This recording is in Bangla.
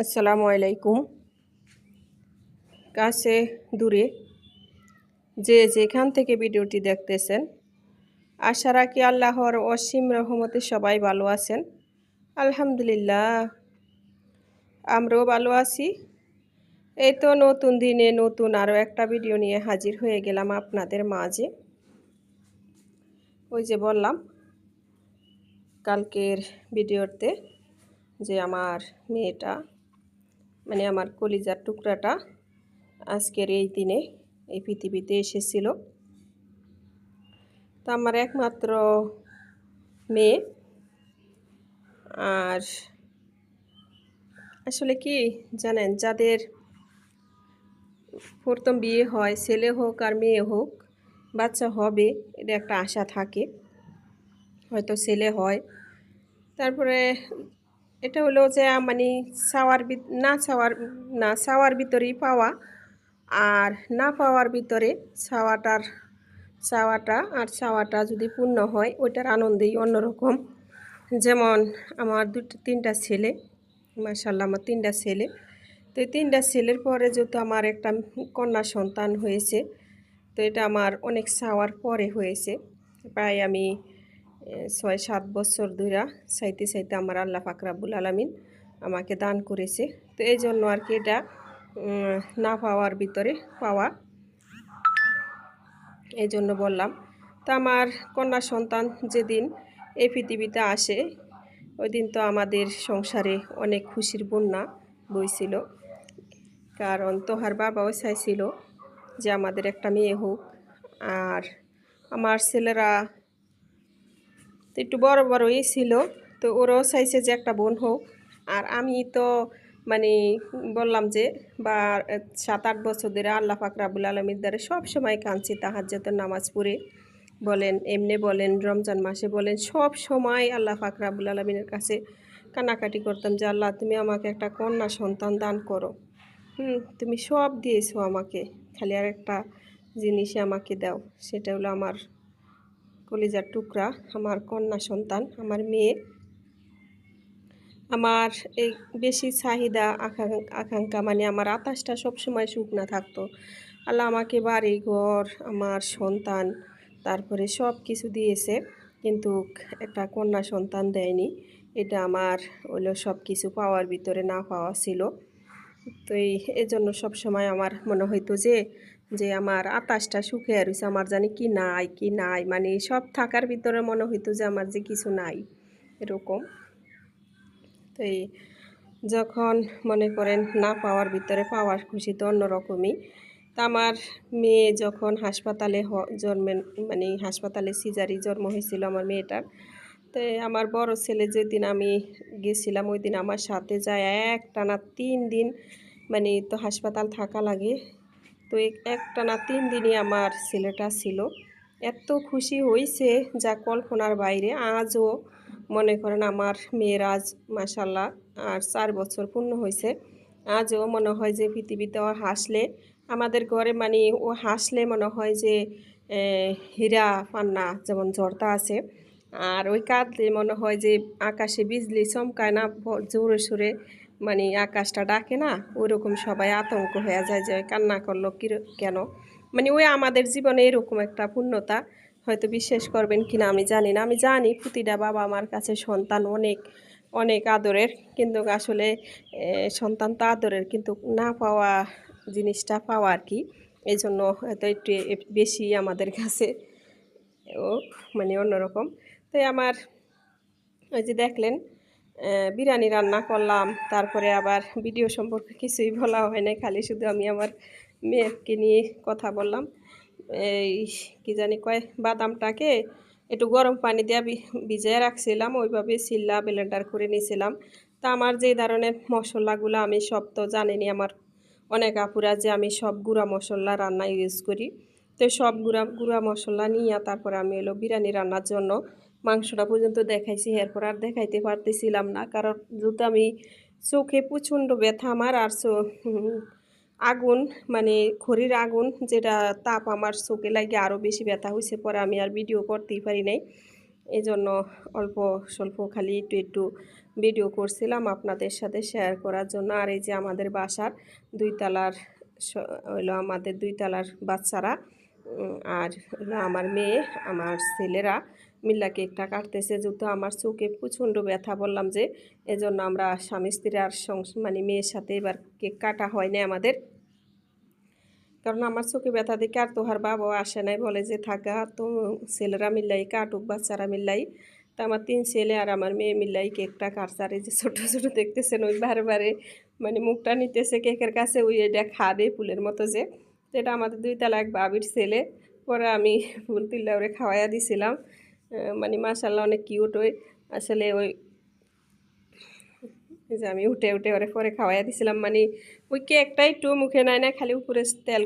আসসালামু আলাইকুম। কাছে দূরে যে যেখান থেকে ভিডিওটি দেখতেছেন, আশা রাখি আল্লাহর অসীম রহমতে সবাই ভালো আছেন। আলহামদুলিল্লাহ, আমরাও ভালো আছি। এই তো নতুন দিনে নতুন আরও একটা ভিডিও নিয়ে হাজির হয়ে গেলাম আপনাদের মাঝে। ওই যে বললাম, কালকের ভিডিওতে যে আমার মেয়েটা মানে আমার কলিজার টুকরাটা আজকের এই দিনে এই পৃথিবীতে এসেছিল। তো আমার একমাত্র মেয়ে। আর আসলে কি জানেন, যাদের প্রথম বিয়ে হয়, ছেলে হোক আর মেয়ে হোক, বাচ্চা হবে, এটা একটা আশা থাকে। হয়তো ছেলে হয়, তারপরে এটা হলো যে মানে চাওয়ার না চাওয়ার না, চাওয়ার ভিতরেই পাওয়া। আর না পাওয়ার ভিতরে চাওয়াটার, চাওয়াটা আর চাওয়াটা যদি পূর্ণ হয়, ওইটার আনন্দেই অন্যরকম। যেমন আমার দুটো তিনটা ছেলে মার্শাল্লাহ আমার তিনটা ছেলে। তো এই তিনটা ছেলের পরে যেহেতু আমার একটা কন্যা সন্তান হয়েছে, তো এটা আমার অনেক চাওয়ার পরে হয়েছে। প্রায় আমি ছয়, সাত বছর ধরে চাইতে চাইতে আমার আল্লাহ ফাকরাবুল আলমিন আমাকে দান করেছে। তো এই জন্য আর কি এটা না পাওয়ার ভিতরে পাওয়া। এই জন্য বললাম, তো আমার কন্যা সন্তান যেদিন এই পৃথিবীতে আসে ওই দিন তো আমাদের সংসারে অনেক খুশির বন্যা বইছিল। কারণ তোহার বাবাও চাইছিল যে আমাদের একটা মেয়ে হোক, আর আমার ছেলেরা তো একটু বড় বড়ই ছিল, তো ওরাও চাইছে যে একটা বোন হোক। আর আমি তো মানে বললাম যে, বা সাত আট বছর ধরে আল্লাহ ফাকরাবুল আলমীর দ্বারা সবসময় কাঁদছি তাহাজ্যতের নামাজ পড়ে। বলেন, এমনি বলেন, রমজান মাসে বলেন, সব সময় আল্লাহ ফাকরাবুল আলমিনের কাছে কানাকাটি করতাম যে, আল্লাহ, তুমি আমাকে একটা কন্যা সন্তান দান করো। হুম, তুমি সব দিয়েছ আমাকে। খালি আর একটা জিনিসে আমাকে দাও, সেটা হলো আমার কলিজার টুকরা, আমার কন্যা সন্তান, আমার মেয়ে। আমার এই বেশি চাহিদা আকাঙ্ক্ষা মানে আমার আতাসটা সবসময় শুকনা থাকতো। আল্লাহ আমাকে বাড়ি, ঘর, আমার সন্তান, তারপরে সব কিছু দিয়েছে, কিন্তু একটা কন্যা সন্তান দেয়নি। এটা আমার হলো সব কিছু পাওয়ার ভিতরে না পাওয়া ছিল। তো এই, এজন্য সবসময় আমার মনে হইতো যে যে আমার আতাসটা শুকিয়ে রয়েছে আমার জানি কি নাই কি নাই মানে সব থাকার ভিতরে মনে হইতো যে আমার যে কিছু নাই, এরকম। তো এই, যখন মনে করেন না পাওয়ার ভিতরে পাওয়ার খুশি তো অন্যরকমই। তা আমার মেয়ে যখন হাসপাতালে জন্মেন মানে হাসপাতালে সিজারি জন্ম হয়েছিল আমার মেয়েটার তো আমার বড় ছেলে যেদিন আমি গেছিলাম ওই দিন আমার সাথে যায় এক টানা তিন দিন মানে তো হাসপাতাল থাকা লাগে। তো একটা না তিন দিনই আমার ছেলেটা ছিল। এত খুশি হয়েছে যা কল্পনার বাইরে। আজও মনে করেন আমার মেয়ের আজ মাসাল্লাহ আর চার বছর পূর্ণ হয়েছে আজও মনে হয় যে পৃথিবীতে ও হাসলে, আমাদের ঘরে মানে ও হাসলে মনে হয় যে হীরা পান্না যেমন ঝর্তা আছে আর ওই কাঁদলে মনে হয় যে আকাশে বিজলি চমকায় না জোরে সোরে মানে আকাশটা ডাকে না, ওইরকম সবাই আতঙ্ক হয়ে যায় যে কান্না করল কি কেন? মানে ওই আমাদের জীবনে এরকম একটা পূর্ণতা হয়তো বিশ্বাস করবেন কি না আমি জানি না। আমি জানি প্রতিটা বাবা আমার কাছে সন্তান অনেক অনেক আদরের, কিন্তু আসলে সন্তান তো আদরের, কিন্তু না পাওয়া জিনিসটা পাওয়া আর কি। এই জন্য হয়তো একটু বেশি আমাদের কাছে ও মানে অন্যরকম। তাই আমার ওই যে দেখলেন বিরিয়ানি রান্না করলাম, তারপরে আবার ভিডিও সম্পর্কে কিছুই বলা হয় না খালি শুধু আমি আমার মেয়েকে নিয়ে কথা বললাম। এই কি জানি কয়, বাদামটাকে একটু গরম পানি দিয়ে ভিজিয়ে রাখছিলাম, ওইভাবে সিল্লা ব্লেন্ডার করে নিয়েছিলাম তা আমার যে ধরনের মশলাগুলো আমি সব তো জানিনি আমার অনেক আপুরা যে আমি সব গুঁড়া মশলা রান্না ইউজ করি। তো সব গুঁড়া গুঁড়া মশলা নিয়ে তারপরে আমি এলো বিরিয়ানি রান্নার জন্য মাংসটা পর্যন্ত দেখাইছি, এরপর আর দেখাইতে পারতেছিলাম না। কারণ যেহেতু আমি চোখে প্রচণ্ড ব্যথা আমার, আর আগুন মানে খড়ির আগুন, যেটা তাপ আমার চোখে লাগে আরও বেশি ব্যথা হয়েছে পরে আমি আর ভিডিও করতেই পারি নাই। এই জন্য অল্প স্বল্প খালি একটু একটু ভিডিও করছিলাম আপনাদের সাথে শেয়ার করার জন্য। আর এই যে আমাদের বাসার দুই তলার হলো আমাদের দুই তলার বাচ্চারা আর আমার মেয়ে, আমার ছেলেরা মিল্লা কেকটা কাটতেছে। যেহেতু আমার চোখে প্রচণ্ড ব্যথা, বললাম যে এজন্য আমরা স্বামী স্ত্রী আর মানে মেয়ের সাথে এবার কেক কাটা হয়নি আমাদের। কারণ আমার চোখে ব্যথা দেখে আর তোহার বাবাও আসে নাই, বলে যে থাকা তো ছেলেরা মিল্লাই কাটুক, বাচ্চারা মিল্লাই। তো আমার তিন ছেলে আর আমার মেয়ে মিল্লাই কেকটা কাটছে। আর এই যে ছোটো ছোটো দেখতেছেন, ওই বারে বারে মানে মুখটা নিতেছে কেকের কাছে, ওই এটা খাবে ফুলের মতো যে। এটা আমাদের দুই তালা এক বাবির ছেলে। পরে আমি ফুল তুললে ওরে খাওয়াইয়া দিছিলাম। মানে মাসাল্লাহ অনেক কিউট ওই। আসলে ওই যে আমি উঠে উঠে ওরে পরে খাওয়াইয়া দিছিলাম। মানে ওই একটাই একটু মুখে নেয় না, খালি উপরে তেল